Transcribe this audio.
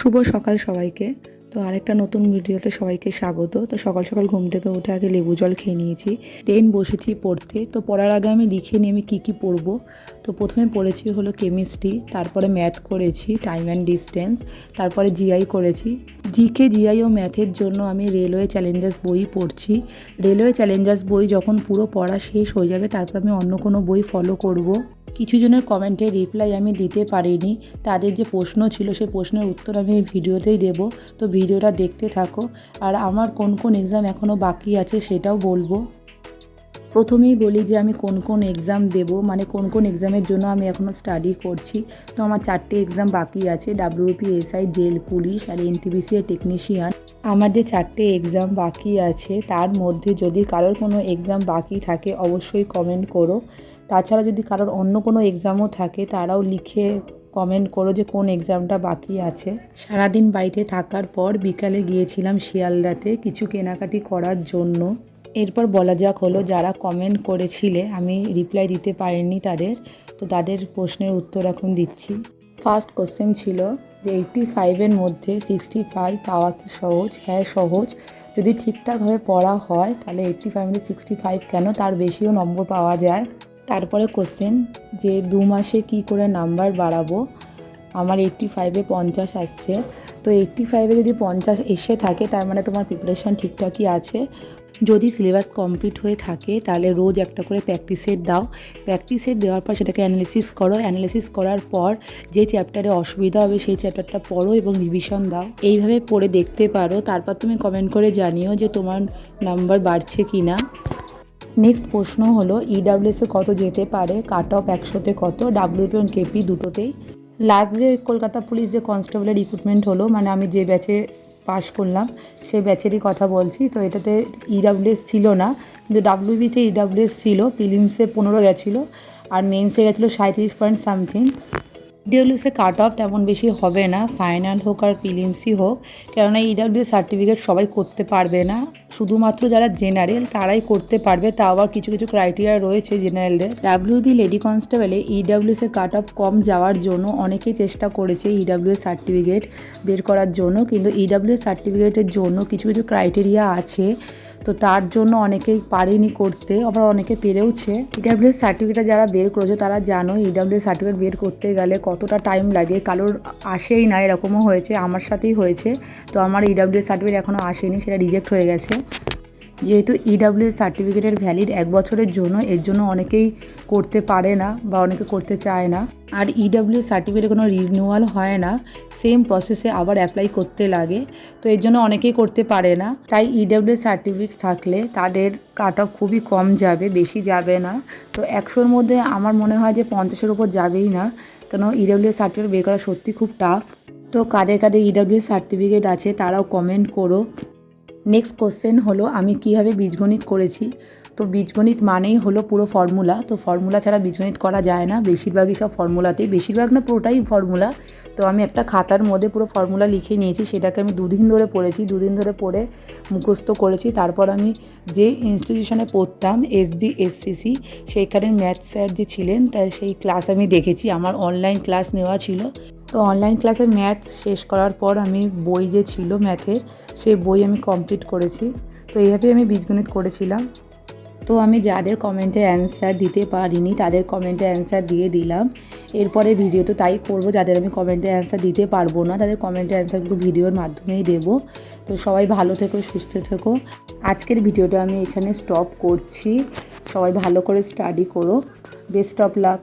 শুভ সকাল সবাইকে। তো আরেকটা নতুন ভিডিওতে সবাইকে স্বাগত। তো সকাল সকাল ঘুম থেকে উঠে আগে লেবু জল খেয়ে নিয়েছি। দেন বসেছি পড়তে। তো পড়ার আগে আমি লিখে নিই আমি কী কী পড়ব। তো প্রথমে পড়েছি হলো কেমিস্ট্রি, তারপরে ম্যাথ করেছি, টাইম অ্যান্ড ডিস্টেন্স, তারপরে জিআই করেছি। জিকে, জিআই ও ম্যাথের জন্য আমি রেলওয়ে চ্যালেঞ্জার্স বই পড়ছি। রেলওয়ে চ্যালেঞ্জার্স বই যখন পুরো পড়া শেষ হয়ে যাবে, তারপর আমি অন্য কোনো বই ফলো করব। কিছু জনের কমেন্টে রিপ্লাই আমি দিতে পারিনি। তাদের যে প্রশ্ন ছিল সেই প্রশ্নের উত্তর আমি এই ভিডিওতেই দেব। তো ভিডিওটা দেখতে থাকো। আর আমার কোন কোন এক্সাম এখনও বাকি আছে সেটাও বলব। প্রথমেই বলি যে আমি কোন কোন এক্সাম দেব মানে কোন কোন এক্সামের জন্য আমি এখনও স্টাডি করছি। তো আমার চারটে এক্সাম বাকি আছে ডাব্লিউপি এসআই জেল পুলিশ আর এনটিবিসি টেকনিশিয়ান আমার যে চারটে এক্সাম বাকি আছে, তার মধ্যে যদি কারোর কোনো এক্সাম বাকি থাকে, অবশ্যই কমেন্ট করো। তাছাড়া যদি কারোর অন্য কোনো এক্সামও থাকে, তারাও লিখে কমেন্ট করো যে কোন এক্সামটা বাকি আছে। সারাদিন বাড়িতে থাকার পর বিকালে গিয়েছিলাম শিয়ালদাতে কিছু কেনাকাটি করার জন্য। এরপর বলা যাক হলো যারা কমেন্ট করেছিলে, আমি রিপ্লাই দিতে পারিনি তাদের। তো তাদের প্রশ্নের উত্তর এখন দিচ্ছি। ফার্স্ট কোশ্চেন ছিল যে এইটটি ফাইভের মধ্যে সিক্সটি ফাইভ পাওয়া কি সহজ? হ্যাঁ সহজ। যদি ঠিকঠাকভাবে পড়া হয়, তাহলে এইটটি ফাইভ সিক্সটি ফাইভ কেন? তার বেশিও নম্বর পাওয়া যায়। তারপরে কোশ্চেন যে দু মাসে কি করে নাম্বার বাড়াবো? আমার এইট্টি ফাইভে পঞ্চাশ আসছে। তো এইট্টি ফাইভে যদি পঞ্চাশ এসে থাকে, তার মানে তোমার প্রিপারেশান ঠিকঠাকই আছে। যদি সিলেবাস কমপ্লিট হয়ে থাকে, তাহলে রোজ একটা করে প্র্যাকটিস সেট দাও। প্র্যাকটিস সেট দেওয়ার পর সেটাকে অ্যানালিসিস করো। অ্যানালিসিস করার পর যে চ্যাপ্টারে অসুবিধা হবে, সেই চ্যাপ্টারটা পড়ো এবং রিভিশন দাও। এইভাবে পড়ে দেখতে পারো। তারপর তুমি কমেন্ট করে জানিও যে তোমার নাম্বার বাড়ছে কি না নেক্সট প্রশ্ন হলো ইডাব্লিউএসে কত যেতে পারে? কাট অফ একশোতে কত? ডাব্লিউপি এবং কেপি দুটোতেই? লাস্ট যে কলকাতা পুলিশ যে কনস্টেবলের রিক্রুটমেন্ট হলো মানে আমি যে ব্যাচে পাশ করলাম, সেই ব্যাচেরই কথা বলছি। তো এটাতে ইডাব্লিউএস ছিল না, কিন্তু ডাব্লিউবিতে ইডাব্লিউএস ছিল প্রিলিমসে পনেরো গেছিল, আর মেন্সে গেছিল সাঁত্রিশ পয়েন্ট সামথিং ইডাব্লিউসে কাট অফ তেমন বেশি হবে না। ফাইনাল হোক আর প্রিলিমসই হোক। কেননা ইডাব্লিউ সার্টিফিকেট সবাই করতে পারবে না। শুধুমাত্র যারা জেনারেল তারাই করতে পারবে। তা আবার কিছু কিছু ক্রাইটেরিয়া রয়েছে জেনারেলদের ডাব্লিউবি লেডি কনস্টেবলে ইডাব্লিউএসে কাট অফ কম যাওয়ার জন্য অনেকেই চেষ্টা করেছে ইডাব্লিউ সার্টিফিকেট বের করার জন্য। কিন্তু ইডাব্লিউ সার্টিফিকেটের জন্য কিছু কিছু ক্রাইটেরিয়া আছে। তো তার জন্য অনেকেই পারেনি করতে, আবার অনেকে পেরেওছে। ইডাব্লিউ সার্টিফিকেটটা যারা বের করেছে, তারা জানো ইডাব্লিউ সার্টিফিকেট বের করতে গেলে কতটা টাইম লাগে। কারোর আসেই না, এরকমও হয়েছে, আমার সাথেই হয়েছে। তো আমার ইডাব্লিউ সার্টিফিকেট এখনও আসেনি, সেটা রিজেক্ট হয়ে গেছে। যেহেতু ইডাব্লিউ সার্টিফিকেটের ভ্যালিড এক বছরের জন্য, এর জন্য অনেকেই করতে পারে না বা অনেকে করতে চায় না। আর ইডাব্লিউ সার্টিফিকেটে কোনো রিনিউয়াল হয় না সেম প্রসেসে আবার অ্যাপ্লাই করতে লাগে। তো এর জন্য অনেকেই করতে পারে না। তাই ইডাব্লিউ সার্টিফিকেট থাকলে তাদের কাট অফ খুবই কম যাবে, বেশি যাবে না। তো একশোর মধ্যে আমার মনে হয় যে পঞ্চাশের উপর যাবেই না। কেন ইডাব্লিউ সার্টিফিকেট বের করা সত্যি খুব টাফ তো কাদের কাদের ইডাব্লিউ সার্টিফিকেট আছে তারাও কমেন্ট করো। নেক্সট কোশ্চেন হলো, আমি কীভাবে বীজগণিত করেছি? তো বীজগণিত মানেই হলো পুরো ফর্মুলা তো ফর্মুলা ছাড়া বীজগণিত করা যায় না। বেশিরভাগই সব ফর্মুলাতেই বেশিরভাগ না, পুরোটাই ফর্মুলা তো আমি একটা খাতার মধ্যে পুরো ফর্মুলা লিখে নিয়েছি। সেটাকে আমি দুদিন ধরে পড়েছি। দুদিন ধরে পড়ে মুখস্থ করেছি। তারপর আমি যে ইনস্টিটিউশনে পড়তাম এসডি এসসিসি সেইখানের ম্যাথ স্যার যে ছিলেন, তার সেই ক্লাস আমি দেখেছি। আমার অনলাইন ক্লাস নেওয়া ছিল। তো অনলাইন ক্লাসে ম্যাথ শেষ করার পর আমি বই যে ছিল ম্যাথের সেই বই আমি কমপ্লিট করেছি। তো এইভাবেই আমি বীজগণিত করেছিলাম। তো আমি যাদের কমেন্টে অ্যান্সার দিতে পারিনি, তাদের কমেন্টে অ্যান্সার দিয়ে দিলাম। এরপরে ভিডিও তো তাই করব, যাদের আমি কমেন্টে অ্যান্সার দিতে পারব না, তাদের কমেন্টে অ্যান্সারগুলো ভিডিওর মাধ্যমেই দেব। তো সবাই ভালো থেকো, সুস্থ থেকো। আজকের ভিডিওটা আমি এখানে স্টপ করছি। সবাই ভালো করে স্টাডি করো। Best of luck